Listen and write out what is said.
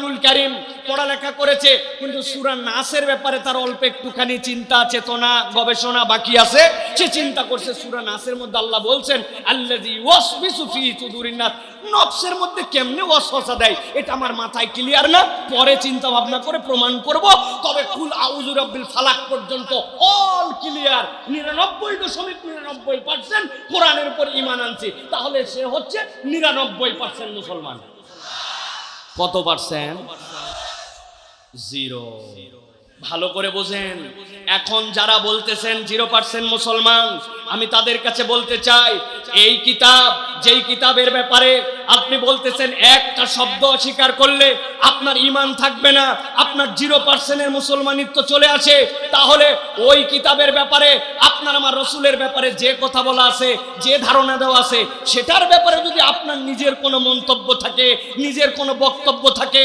কোরআনুল কারিম পড়ালেখা করেছে, কিন্তু সুরা নাসের ব্যাপারে তার অল্প একটুখানি চিন্তা, চেতনা, গবেষণা বাকি আছে। সে চিন্তা করছে, সুরা নাসের মধ্যে আল্লাহ বলছেন আল্লাজি ওয়াসবিসু ফি সুদুরিন নফসের মধ্যে কেমনে ওয়াসওয়াসা দেয়, এটা আমার মাথায় ক্লিয়ার না। পরে চিন্তা ভাবনা করে প্রমাণ করব, তবে কুল আউযু রাব্বিল ফালাক পর্যন্ত অল ক্লিয়ার নিরানব্বই দশমিক নিরানব্বই পার্সেন্ট কোরআনের উপর ইমান আনছি। তাহলে সে হচ্ছে নিরানব্বই পার্সেন্ট মুসলমান। কত পার্সেন্ট? জিরো। ভালো করে বোঝেন। এখন যারা বলতেছেন জিরো পার্সেন্ট মুসলমান, আমি তাদের কাছে বলতে চাই, এই কিতাব, যেই কিতাবের ব্যাপারে আপনি বলতেছেন একটা শব্দ অস্বীকার করলে আপনার ইমান থাকবে না, আপনার জিরো পার্সেন্টের মুসলমানিত্ব চলে আসে, তাহলে ওই কিতাবের ব্যাপারে, আপনার আমার রসুলের ব্যাপারে যে কথা বলা আছে, যে ধারণা দেওয়া আছে, সেটার ব্যাপারে যদি আপনার নিজের কোনো মন্তব্য থাকে, নিজের কোনো বক্তব্য থাকে